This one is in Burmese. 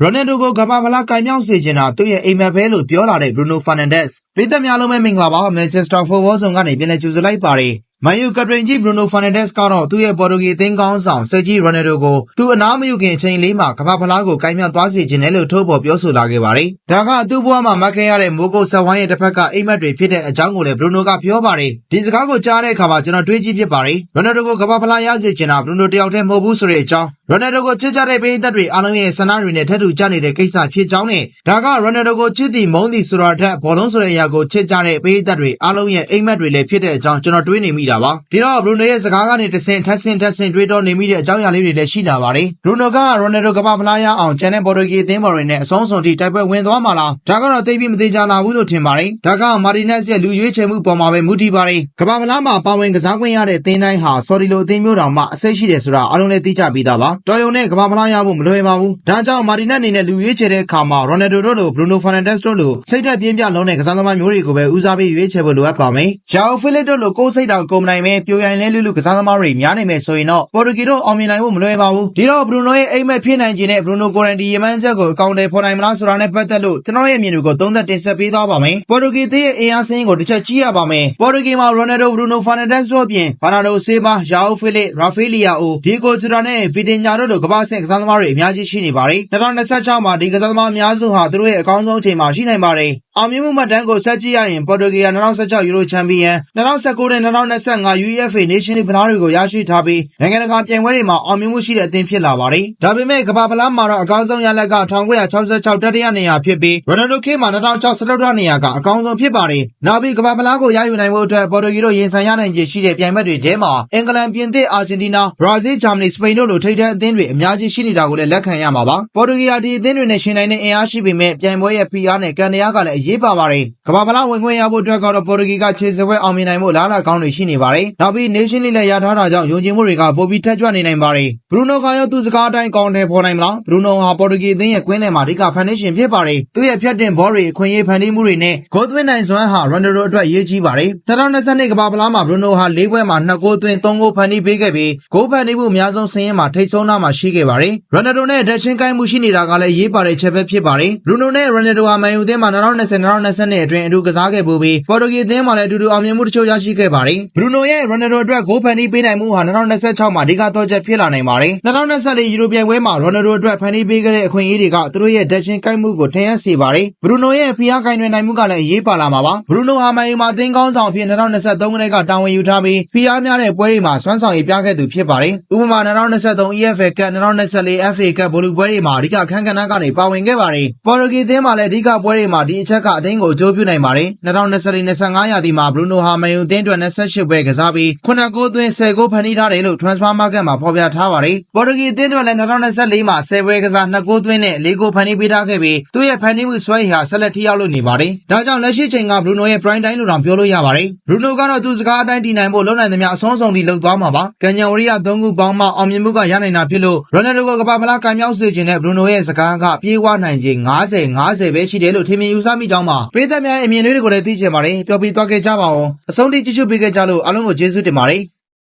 ရိုနယ်ဒိုကိုကမ္ဘာဖလားကင်မြောက်စေချင်တာသူ့ရဲ့အိမ်မက်ပဲလို့ပြောလာတဲ့ Bruno Fernandes ပြည်သက်များလုံးပဲမင်္ဂလာပါ Manchester Football Zone ကနေပြန်လည်ကြိုဆိုလိုက်ပါတယ်မန်ယူကပရင်ကြီးဘရူနိုဖာနန်ဒက်စ်ကတော့သူ့ရဲ့ပေါ်တူဂီအသင်းကောင်းဆောင်ဆယ်ဂျီရိုနယ်ဒိုကိုသူအနားမယူခင်အချိန်လေးမှာကမ္ဘာဖလားကိုကိုင်းမြောက်သွားစေခြင်းနဲ့လို့ထုတ်ဖော်ပြောဆိုလာခဲ့ပါတယ်။ဒါကသူ့ဘဝမှာမတ်ခဲ့ရတဲ့မိုးကုတ်ဆက်ဝိုင်းရဲ့တစ်ဖက်ကအိမ်မက်တွေဖြစ်တဲ့အကြောင်းကိုလည်းဘရူနိုကပြောပါတယ်။ဒီစကားကိုကြားတဲ့အခါမှာကျွန်တော်တွေးကြည့်ဖြစ်ပါတယ်။ရိုနယ်ဒိုကိုကမ္ဘာဖလားရစေချင်တာဘရူနိုတယောက်တည်းမဟုတ်ဘူးဆိုတဲ့အကြောင်း ရိုနယ်ဒိုကိုချစ်ကြတဲ့ပြည်သက်တွေအားလုံးရဲ့ဆန္ဒတွေနဲ့ထပ်တူကြနေတဲ့ကိစ္စဖြစ်ကြောင်းနဲ့ဒါကရိုနယ်ဒိုကိုချစ်သည်မုန်းသည်ဆိုတာထက်ဘောလုံးဆိုတဲ့အရာကိုချစ်ကြတဲ့ပြည်သက်တွေအားလုံးရဲ့အိမ်မက်တွေလည်းဖြစ်တဲ့အကြောင်းကျွန်တော်တွေးနေမိတာပါ။ဒီတော့ဘရူနိုရဲ့စကားကနေတဆင့်ထပ်ဆင့်ထပ်ဆင့်တွေးတောနေမိတဲ့အကြောင်းအရာလေးတွေလည်းရှိလာပါတယ်။ဘရူနိုကရိုနယ်ဒိုကမ္ဘာဖလားရအောင်ကျန်တဲ့ပေါ်တူဂီအသင်းပေါ်တွေနဲ့အဆုံးစွန်ထိတိုက်ပွဲဝင်သွားမှာလား။ဒါကတော့သိပြီးမသေးကြလာဘူးလို့ထင်ပါတယ်။ဒါကမာတီနက်စ်ရဲ့လူရွေးချယ်မှုပေါ်မှာပဲမူတည်ပါတယ်။ကမ္ဘာဖလားမှာပါဝင်ကစားခွင့်ရတဲ့အသင်းတိုင်းဟာဆော်ဒီလိုအသင်းမျိုးတောင်မှအစိတ်ရှိတယ်ဆိုတာအားလုံးလည်းသိကြပြီးသားပါ။တော်ရုံနဲ့ကမ္ဘာဖလားရဖို့မလွယ်ပါဘူး။ဒါကြောင့်မာတီနက်အနေနဲ့လူရွေးချယ်တဲ့အခါမှာရိုနယ်ဒိုတို့လိုဘရူနိုဖာနန်ဒက်စ်တို့လိုစိတ်သက်ပြင်းပြလုံးတဲ့ကစားသမားမျိုးတွေကိုပဲဦးစားပေးရွေးချယ်ဖို့လိုအပ်ပါမယ်။ဂျာအိုဖီလစ်တို့လိုကိုယ်စိတ်တောင်ကုန်မနိုင်ပဲပြိုရိုင်လဲလူလူကစားသမားတွေများနေမယ်ဆိုရင်တော့ပေါ်တူဂီတို့အောင်မြင်နိုင်ဖို့မလွယ်ပါဘူး။ဒီတော့ဘရူနိုရဲ့အိမ်မက်ဖြစ်နိုင်ခြင်းနဲ့ဘရူနိုကိုရန်ဒီယမန်ချက်ကိုအကောင့်တွေဖော်နိုင်မလားဆိုတာနဲ့ပတ်သက်လို့ကျွန်တော်ရဲ့အမြင်တွေကိုသုံးသပ်တင်ဆက်ပေးသွားပါမယ်။ပေါ်တူဂီသေးရဲ့အင်အားစင်းကိုတစ်ချက်ကြည့်ရပါမယ်။ပေါ်တူဂီမှာရိုနယ်ဒိုဘရူနိုဖာနန်ဒက်စ်တို့အပြင်ဘာနာဒိုဆေးဘာယာအိုဖီလစ်ရာဖေးလီယာအိုဒီကိုဂျူရာနဲ့ဗီတင်ညာတို့လိုကမ္ဘာ့ဆင့်ကစားသမားတွေ အများကြီးရှိနေပါတယ်။2026မှာ ဒီကစားသမားအများစုဟာ သူတို့ရဲ့ အကောင်းဆုံးအချိန်မှာ ရှိနိုင်ပါတယ်။ အောင်မြင်မှုမှတ်တမ်းကိုဆက်ကြည့်ရရင်ပေါ်တူဂီက2016ယူရိုချန်ပီယံ2019နဲ့2025 UEFA Nation League ဖလားတွေကိုရရှိထားပြီးနိုင်ငံတကာပြိုင်ပွဲတွေမှာအောင်မြင်မှုရှိတဲ့အသင်းဖြစ်လာပါတယ်။ဒါပေမဲ့ကမ္ဘာဖလားမှာတော့အကောင်းဆုံးရလဒ်က1966တတိယနေရာဖြစ်ပြီးရိုနယ်ဒိုခေတ်မှာ2006 16တနေရာကအကောင်းဆုံးဖြစ်ပါတယ်။နောက်ပြီးကမ္ဘာဖလားကိုရယူနိုင်ဖို့အတွက်ပေါ်တူဂီတို့ရင်ဆိုင်ရနိုင်ခြေရှိတဲ့ပြိုင်ပွဲတွေထဲမှာအင်္ဂလန်ပြင်သစ်အာဂျင်တီးနားဘရာဇီးဂျာမနီစပိန်တို့လိုထိပ်တန်းအသင်းတွေအများကြီးရှိနေတာကိုလည်းလက်ခံရမှာပါ။ပေါ်တူဂီကဒီအသင်းတွေနဲ့ရှင်နိုင်တဲ့အင်အားရှိပေမဲ့ပြိုင်ပွဲရဲ့ဖိအားနဲ့ကန်တရားကလည်းအရေးပါပါတယ်။ကမ္ဘာဖလားဝင်ခွင့်ရဖို့အတွက်ကတော့ပေါ်တူဂီကခြေစပွဲအောင်မြင်နိုင်ဖို့လားလာကောင်းတွေရှိနေပါတယ်။နောက်ပြီး Nation League လည်းရထားတာကြောင့်ယုံကြည်မှုတွေကပိုပြီးထက်ကြွနေနိုင်ပါတယ်။ဘရူနိုကရောသူစကားအတိုင်းကောင်းတယ်ဖော်နိုင်မလား။ဘရူနိုဟာပေါ်တူဂီအသင်းရဲ့ကွင်းထဲမှာအဓိကဖန်တီးရှင်ဖြစ်ပါတယ်။သူ့ရဲ့ဖြတ်တင်ဘောတွေအခွင့်အရေးဖန်တီးမှုတွေနဲ့ဂိုးသွင်းနိုင်စွမ်းဟာရိုနယ်ဒိုအတွက်ရေးကြီးပါတယ်။2022ကမ္ဘာဖလားမှာဘရူနိုဟာ၄ပွဲမှာ2ဂိုးသွင်း3ဂိုးဖန်တီးပေးခဲ့ပြီးဂိုးဖန်တီးမှုအများဆုံးစင်းရင်မှာထိတ်ဆုံးနာမှာရှိခဲ့ပါတယ်။ရိုနယ်ဒိုနဲ့ဒက်ချင်းကိုင်းမှုရှိနေတာကလည်းရေးပါတဲ့ချက်ပဲဖြစ်ပါတယ်။ဘရူနိုနဲ့ရိုနယ်ဒိုဟာမန်ယူအသင်းမှာ2020-2022အတွင်းအတူကစားခဲ့ပူပြီးပေါ်တူဂီအသင်းမှာလည်းအတူတူအောင်မြင်မှုတချို့ရရှိခဲ့ပါတယ်။ဘရူနိုရဲ့ရိုနယ်ဒိုအတွက်ဂိုးဖန်တီးပေးနိုင်မှုဟာ2026မှာအဓိကတော့ချက်ဖြစ်လာနိုင်ပါတယ်။2024ယူရိုပြိုင်ပွဲမှာရိုနယ်ဒိုအတွက်ဖန်တီးပေးခဲ့တဲ့အခွင့်အရေးတွေကသူတို့ရဲ့ဒက်ချင်းကိုင်းမှုကိုထင်ဟပ်စေပါတယ်။ဘရူနိုရဲ့ဖိအားကိုင်းတွင်နိုင်မှုကလည်းအရေးပါလာမှာပါ။ဘရူနိုဟာမန်ယူမှာအသင်းကောင်းဆောင်အဖြစ်2023ခုနှစ်ကတာဝန်ယူထားပြီးဖိအားများတဲ့ပွဲတွေမှာစွမ်းဆောင်ရည်ပြခဲ့သူဖြစ်ပါတယ်။ဥပမာ2023 EFL Cup 2024 FA Cup ဘောလုံးပွဲတွေမှာအဓိကအခန်းကဏ္ဍကနေပါဝင်ခဲ့ပါတယ်။ပေါ်တူဂီအသင်းမှာလည်းအဓိကပွဲတွေမှာဒီအချက်ကအသင်းကို အကျိုးပြုနိုင်ပါတယ်။2024-25ရာသီမှာ ဘရူနိုဟာ မန်ယူအသင်းအတွက်28ပွဲကစားပြီး9ဂိုးသွင်း10ဂိုး ဖန်တီးထားတယ်လို့ Transfer Market မှာ ဖော်ပြထားပါတယ်။ပေါ်တူဂီအသင်းအတွက်လည်း2024မှာ10ပွဲကစား2ဂိုးသွင်းနဲ့4ဂိုး ဖန်တီးပေးထားခဲ့ပြီး သူ့ရဲ့ ဖန်တီးမှုစွမ်းရည်ဟာ ဆက်လက် ထိရောက်လို့နေပါတယ်။ဒါကြောင့် လက်ရှိချိန်က ဘရူနိုရဲ့ prime time လို့တောင် ပြောလို့ရပါတယ်။ဘရူနိုကတော့ သူစကားအတိုင်း တည်နိုင်ဖို့ လုံနိုင်သမျှအဆုံးစုံထိ လုပ်သွားမှာပါ။ကန်ညာဝရီယာ3ခုပေါင်းမှ အောင်မြင်မှုက ရနိုင်တာဖြစ်လို့ ရိုနယ်ဒိုကကမ္ဘာဖလားကံမြောက်စေခြင်းနဲ့ ဘရူနိုရဲ့ စကားက ပြေးဝနိုင်ခြင်း90 90ပဲ ရှိတယ်လို့ ထင်မြင်ယူဆမိကြောင်းပါ။ပြည်သက်များရဲ့အမြင်လေးတွေကိုလည်းသိချင်ပါတယ်။ပြောပြသွားခဲ့ကြပါဦး။အဆုံးထိကြည့်ရှုပေးခဲ့ကြလို့အားလုံးကိုကျေးဇူးတင်ပါတယ်။